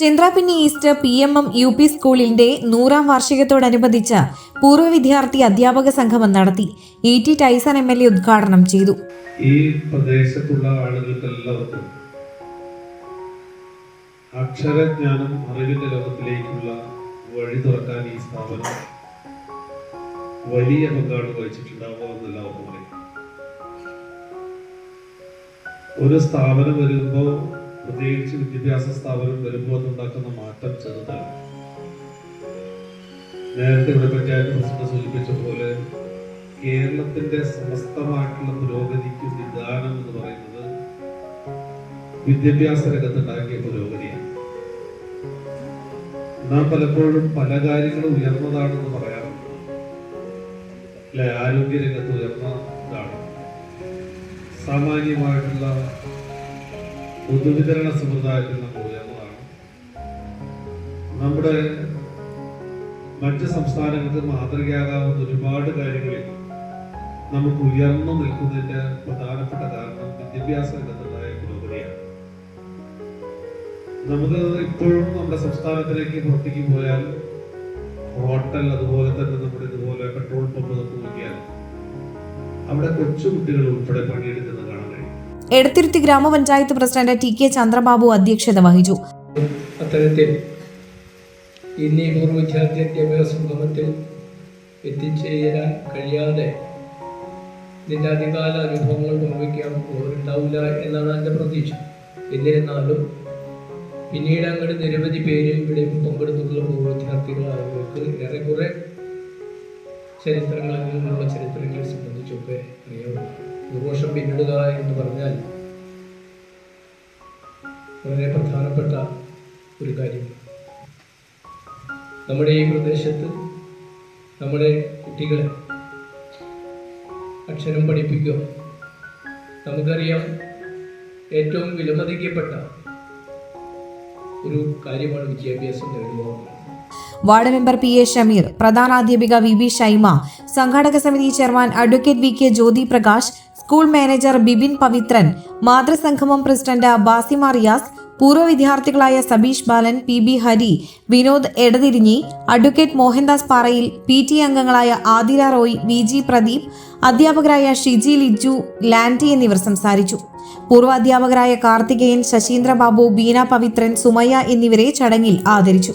Chandrapinni east P M M U P സ്കൂളിന്റെ നൂറാം വാർഷികത്തോടനുബന്ധിച്ച് പൂർവ വിദ്യാർത്ഥി അധ്യാപക സംഗമം നടത്തി. E T Tyson M L A ഉദ്ഘാടനം ചെയ്തു. ഈ പ്രദേശത്തുള്ള ആളുകൾക്കെല്ലാവർക്കും അക്ഷരജ്ഞാനം അറിവിന്റെ ലോകത്തിലേക്കുള്ള വഴി തുറക്കാൻ ഈ സ്ഥാപനം വലിയ പങ്കാണ് വഹിച്ചിട്ടുണ്ടാവുക എന്ന് എല്ലാവർക്കും ഒരു സ്ഥാപനം വരുമ്പോൾ പ്രത്യേകിച്ച് വിദ്യാഭ്യാസ സ്ഥാപനം വരുമ്പോൾ അതുണ്ടാക്കുന്ന മാറ്റം ചെറുതാണ്. നേരത്തെ ഇവിടെ പഞ്ചായത്ത് പ്രസിഡന്റ് സൂചിപ്പിച്ച പോലെ കേരളത്തിന്റെ സമസ്തമായിട്ടുള്ള പുരോഗതിക്ക് നിദാനം എന്ന് പറയുന്നത് വിദ്യാഭ്യാസ രംഗത്തുണ്ടാക്കിയ പുരോഗതിയാണ്. നാം പലപ്പോഴും പല കാര്യങ്ങളും ഉയർന്നതാണെന്ന് പറയാറുണ്ട് അല്ലെ ആരോഗ്യ രംഗത്ത് ഉയർന്നതാണ്. സാമാന്യമായിട്ടുള്ള പൊതുവിതരണ സമ്പ്രദായത്തിൽ നമ്മൾ ഉയർന്നതാണ് നമ്മുടെ മറ്റ് സംസ്ഥാനങ്ങൾക്ക് മാതൃകയാകാവുന്ന ഒരുപാട് കാര്യങ്ങളിൽ നമുക്ക് ഉയർന്നു നിൽക്കുന്നതിന്റെ പ്രധാനപ്പെട്ട കാരണം വിദ്യാഭ്യാസ രംഗത്തുണ്ടായ പുരോഗതിയാണ്. നമുക്ക് ഇപ്പോഴും നമ്മുടെ സംസ്ഥാനത്തിലേക്ക് പുറത്തേക്ക് പോയാൽ ഹോട്ടൽ അതുപോലെ തന്നെ നമ്മുടെ ഇതുപോലെ പെട്രോൾ പമ്പ് നോക്കിയാൽ അവിടെ കൊച്ചുകുട്ടികൾ ഉൾപ്പെടെ പണിയെടുക്കുന്നത് എടത്തിരുത്തി ഗ്രാമപഞ്ചായത്ത് പ്രസിഡന്റ് ടി കെ ചന്ദ്രബാബു അധ്യക്ഷത വഹിച്ചു. അത്തരത്തിൽ ഇന്ന് പൂർവ വിദ്യാർത്ഥി വിദ്യാഭ്യാസ സംഗമത്തിൽ എത്തിച്ചേരാൻ കഴിയാതെ ഇതിന്റെ അധികാല അനുഭവങ്ങൾ പങ്കുവയ്ക്കാൻ ഉണ്ടാവില്ല എന്നാണ് എന്റെ പ്രതീക്ഷ. എന്നിരുന്നാലും പിന്നീട് അങ്ങോട്ട് നിരവധി പേര് ഇവിടെ പങ്കെടുത്തിട്ടുള്ള പൂർവ വിദ്യാർത്ഥികളായവർക്ക് ഏറെക്കുറെ ചരിത്രങ്ങളിൽ നിന്നുള്ള ചരിത്രങ്ങളെ സംബന്ധിച്ചൊക്കെ അറിയാവുന്ന നൂറ് പിന്നിടുക എന്ന് പറഞ്ഞാൽ വളരെ പ്രധാനപ്പെട്ട ഒരു കാര്യം നമ്മുടെ ഈ പ്രദേശത്ത് നമ്മുടെ കുട്ടികളെ അക്ഷരം പഠിപ്പിക്കുക നമുക്കറിയാം ഏറ്റവും വിലമതിക്കപ്പെട്ട ഒരു കാര്യമാണ് വിദ്യാഭ്യാസം നേടുക എന്നുള്ളത്. Ward member P A Shameer പ്രധാനാധ്യാപിക V B Shaima സംഘാടക സമിതി chairman advocate V K Jyothi Prakash school manager Bibin Pavithran മാതൃസംഗമം president Basima Riyas പൂർവ വിദ്യാർത്ഥികളായ Sabeesh Balan P B Hari Vinod Edathirinji advocate Mohandas Parayil P T അംഗങ്ങളായ ആദില റോയ് വി ജി പ്രദീപ് അധ്യാപകരായ ഷിജി ലിജു ലാൻഡി എന്നിവർ സംസാരിച്ചു. പൂർവ അധ്യാപകരായ കാർത്തികേയൻ ശശീന്ദ്ര ബാബു ബീന പവിത്രൻ സുമയ്യ എന്നിവരെ ചടങ്ങിൽ ആദരിച്ചു.